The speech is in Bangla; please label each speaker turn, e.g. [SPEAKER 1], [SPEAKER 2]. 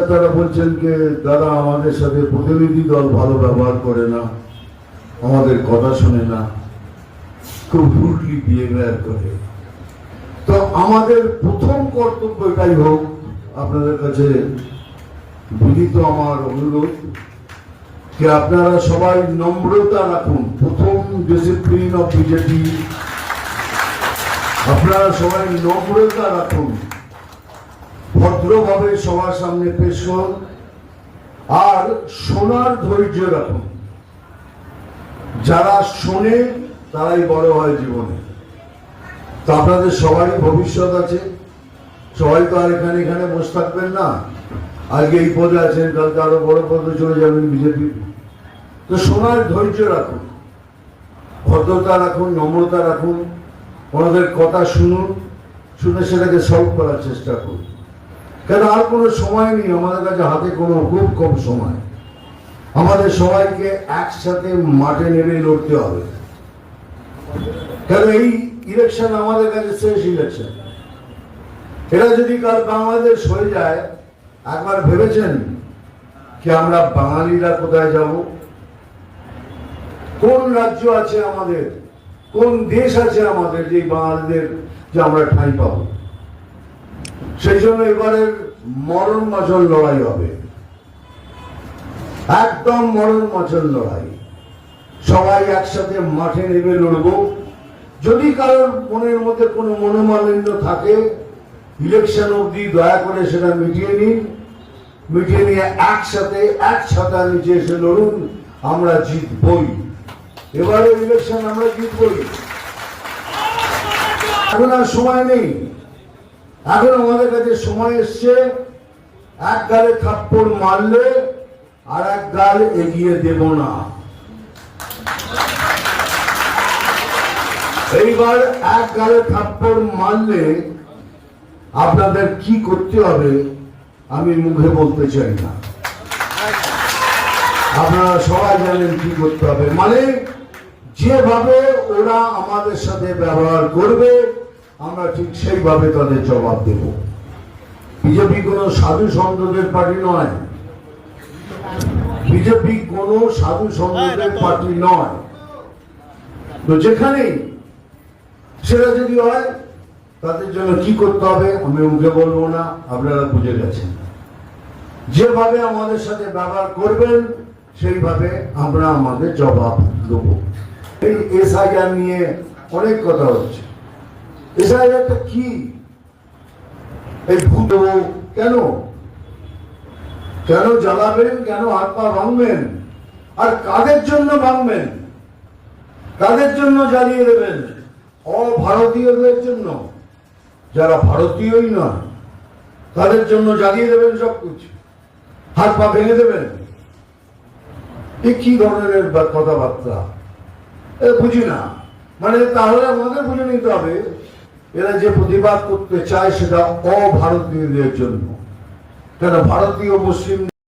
[SPEAKER 1] তারা বলছেন যে, দাদা, আমাদের সাথে প্রতিনিধি দল ভালো ব্যবহার করে না। আমাদের কথা শোনে না। খুব রুটলি বিহেভিয়ার করে। তো আমাদের প্রথম কর্তব্য এটাই হোক, আপনাদের কাছে বিনীত আমার অনুরোধ যে, আপনারা সবাই নম্রতা রাখুন। প্রথম ডিসিপ্লিন অফ বিজেপি আপনারা সবাই নম্রতা রাখুন। ভদ্রভাবে সবার সামনে পেশ হন। আর শোনার ধৈর্য রাখুন। যারা শোনে, তারাই বড় হয় জীবনে। তো আপনাদের সবারই ভবিষ্যৎ আছে। সবাই তো আর এখানে এখানে বসে থাকবেন না। আজকে এই পদে আছেন, কালকে আরও বড় পদে চলে যাবেন বিজেপি। তো শোনার ধৈর্য রাখুন। ভদ্রতা রাখুন, নম্রতা রাখুন। ওনাদের কথা শুনুন। শুনে সেটাকে সলভ করার চেষ্টা করুন। কেন আর কোনো সময় নেই আমাদের কাছে হাতে কোনো খুব কম সময়। আমাদের সবাইকে একসাথে মাঠে নেমে লড়তে হবে। কেন এই ইলেকশন আমাদের কাছে শেষ ইলেকশন এটা যদি কাল বাংলাদেশ হয়ে যায়, একবার ভেবেছেন কি আমরা বাঙালিরা কোথায় যাব? কোন রাজ্য আছে আমাদের? কোন দেশ আছে আমাদের যে বাঙালিদের যে আমরা ঠাঁই পাবো? সেই জন্য এবারের মরণ মাচল লড়াই হবে। একদম মরণ মাচল লড়াই। সবাই একসাথে মাঠে নেমে লড়বো। যদি কারোর মনের মধ্যে কোনো মনোমালিন্য থাকে ইলেকশন অবধি দয়া করে সেটা মিটিয়ে নিন। মিটিয়ে নিয়ে একসাথে, এক ছাতার নিচে এসে লড়ুন, আমরা জিতবই। এবারে ইলেকশন আমরা জিতবই। এখন আর সময় নেই। এখন আমাদের কাছে সময় এসছে, এক গালে থাপ্পড় মারলে আর এক গাল এগিয়ে দেব না। এইবার এক গালে থাপ্পড় মারলে আপনাদের কি করতে হবে আমি মুখে বলতে চাই না। আপনারা সবাই জানেন কি করতে হবে। মানে যেভাবে ওরা আমাদের সাথে ব্যবহার করবে আমরা ঠিক সেইভাবে তাদের জবাব দেব। বিজেপি কোনো সাধু সন্তদের পার্টি নয়। বিজেপি কোনো সাধু সন্তদের পার্টি নয়। তো যেখানেই সেটা যদি হয়, তাদের জন্য কি করতে হবে, আমি মুখে বলব না, আপনারা বুঝে গেছেন। যেভাবে আমাদের সাথে ব্যবহার করবেন, সেইভাবে আমরা আমাদের জবাব দেবো। এই এস এসআইআর নিয়ে অনেক কথা হচ্ছে। কি? এই ভূত কেন? কেন জ্বালাবেন? কেন হাত পা ভাঙবেন? আর কাদের জন্য ভাঙবেন? কাদের জন্য জ্বালিয়ে দেবেন? অভারতীয়দের জন্য। যারা ভারতীয়ই নয়, তাদের জন্য জ্বালিয়ে দেবেন সব কিছু হাত পা ভেঙে দেবেন। এ কি ধরনের কথাবার্তা? বুঝি না। মানে তাহলে আমাদের বুঝে নিতে হবে এরা যে প্রতিবাদ করতে চায় সেটা অভারতীয়দের জন্য। কেন ভারতীয় মুসলিম